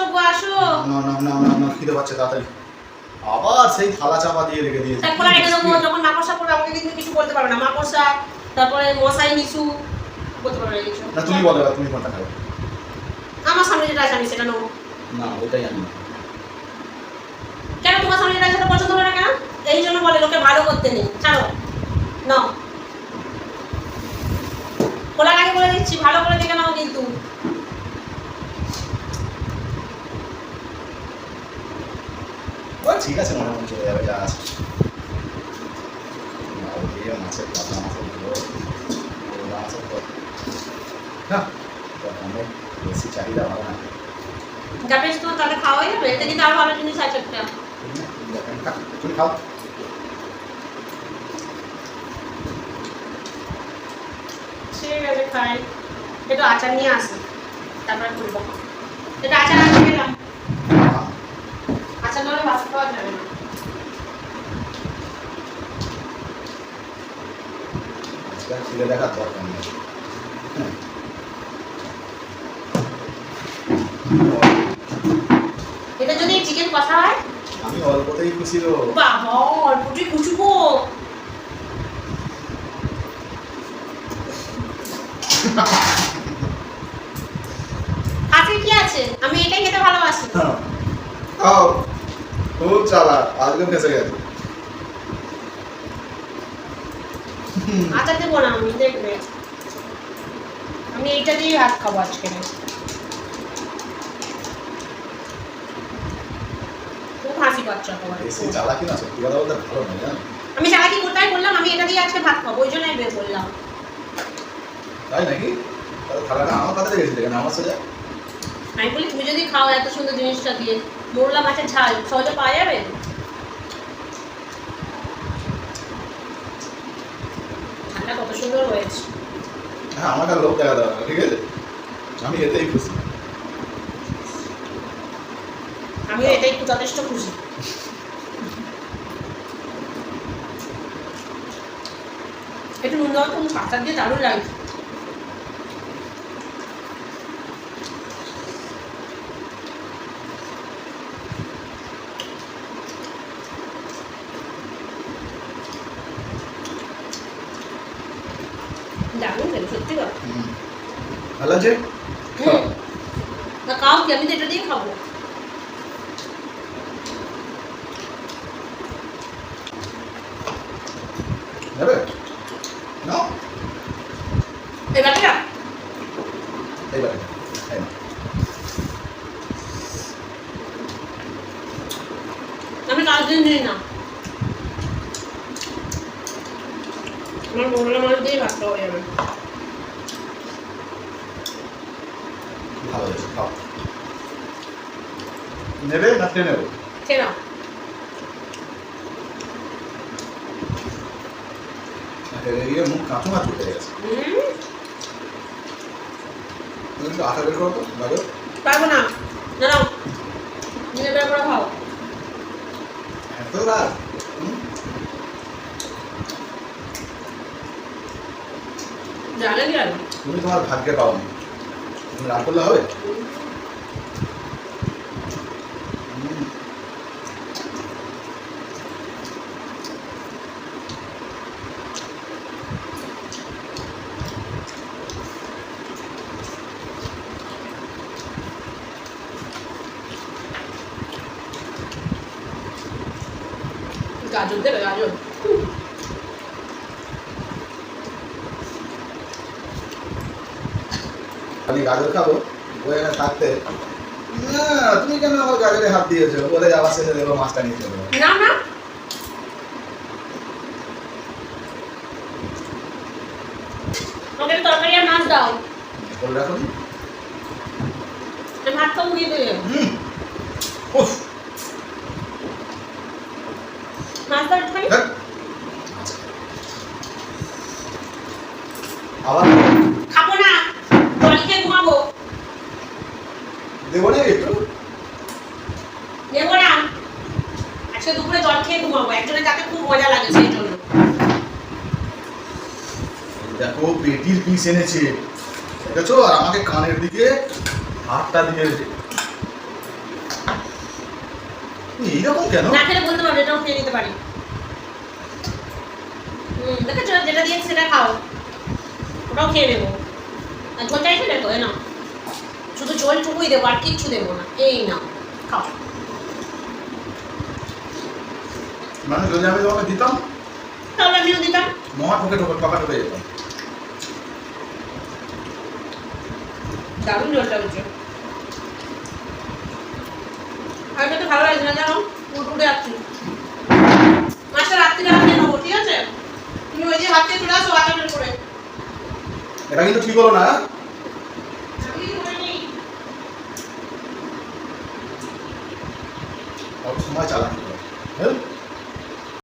আসো গো আসো। না না না না না খিদে পাচ্ছে তাড়াতাড়ি। আবার সেই থালা চাপা দিয়ে রেখে দিয়েছে। তারপরে দেবো যখন মাকড়সা পড়বে আমাকে কিন্তু কিছু বলতে পারবে না। মাকড়সা তারপরে মশাই নিচু বলতে পারবে না কিছু। না তুমি বলো তুমি কোনটা খাবে আমার সামনে যেটা আছে আমি সেটা নেব। না ওইটাই আমি কেন তোমার সামনে যেটা সেটা পছন্দ হবে না কেন? এই জন্য বলে লোকে ভালো করতে নেই। ছাড়ো নাও। খোলার আগে বলে দিচ্ছি ভালো করে দেখে নাও কিন্তু। ও ঠিক আছে মোটামুটি চলে যাবে যা আছে মাছের পাতা মাছের মাছের না অনেক বেশি চাহিদা ভালো না যা বেশ তোমার তাহলে খাওয়াই যাবে এতে কিন্তু আরও ভালো জিনিস আছে একটা তুমি খাও ঠিক আছে খাই একটু আচার নিয়ে আসি তারপরে করব এটা আচার আছে গেলাম নাহলে খাওয়া যাবে না ছেলে দেখার দরকার নেই হ্যাঁ। এটা যদি চিকেন কষা হয়? আমি অল্পতেই খুশি বাবা অল্পটি কুচুবো আছে কি আছে? আমি এটাই খেতে ভালোবাসি। খাও। খুব চালা আজকে ফেসে গেছে। দেবো না আমি দেখবে। আমি এইটা দিয়ে ভাত খাব আজকে। হাসি পাচ্ছে তোমার বেশি চালাকি না সত্যি কথা বলতে ভালো নয় জানো? আমি চালাকি কোথায় বললাম আমি এটা দিয়ে আজকে ভাত খাব ওই জন্যই বের করলাম তাই নাকি? তাহলে থালাটা আমার কাছে গেছিলে আমার সোজা আমি বলি তুমি যদি খাও এত সুন্দর জিনিসটা দিয়ে মোরলা মাছের ঝাল সহজে পাওয়া যাবে? ঝালটা কত সুন্দর হয়েছে। হ্যাঁ আমাকে লোক দেখা দেওয়া ঠিক আছে? আমি এতেই খুশি। আমি এটাই একটু যথেষ্ট খুশি। একটু নুন দেওয়া পাতা দিয়ে দারুণ লাগছে। দারুণ লাগে সত্যি কথা ভালো আছে হুম না খাও কি আমি তো এটা দিয়ে খাব যাবে নাও এবার না এইবারে আমি কাজ দিন দিই না আমার মোরলা মাছ দিয়ে ভাত খাওয়া যাবে ভালো হয়েছে খাও নেবে না ট্রেনে নেবে খেয়ে নাও গিয়ে মুখ কাঁচু কাঁচু হয়ে গেছে তুমি একটু আটা বের করো তো গাজর পারব না নিজে বের করে খাও এত রাগ কি আর তুমি তোমার ভাগ্যে পাওনি। তুমি রাগ করলে হবে? গাজর দেবে গাজর। খালি গাজর খাব ওখানে থাকতে না তুমি কেন আমার গাজরে হাত দিয়েছ? বলে আবার শেষে দেবো মাছটা নিয়ে চলে না না ওকে তরকারি আর মাছ দাও। বলে রাখো নি। ভাত খাব দিয়ে দেবে। উফ। মাছ দাও আবার খাব না জল খেয়ে ঘুমাবো দেবো না একটু নেব না। আজকে দুপুরে জল খেয়ে ঘুমাবো। একজনের যাতে খুব মজা লাগে সেই জন্য। দেখো পেটির পিস এনেছে। দেখেছ? আর আমাকে কানের দিকে হাতটা তুমি এইরকম কেন? না খেলে বলতে পারবে এটাও খেয়ে নিতে পারি। হুম দেখেছ? যেটা দিয়েছি সেটা খাও। ওটাও খেয়ে নেব। আর ঝোল চাইছে দেখো না শুধু ঝোলটুকুই দেবো আর কিচ্ছু দেবো না। এই না খাও। মানে যদি আমি তোমাকে দিতাম? তাহলে আমিও দিতাম। মহা ঠোকে ঠোকে টকা ঠোকে যেতাম। দারুণ ঝোলটা হচ্ছে। আর তো ভালো লাগছে না জানো? উঠে যাচ্ছি মাছটা রাত্রিবেলা খেয়ে নেব ঠিক আছে? তুমি ওই যে হাত চলে আসো আটা করে এটা কিন্তু ঠিক হলো না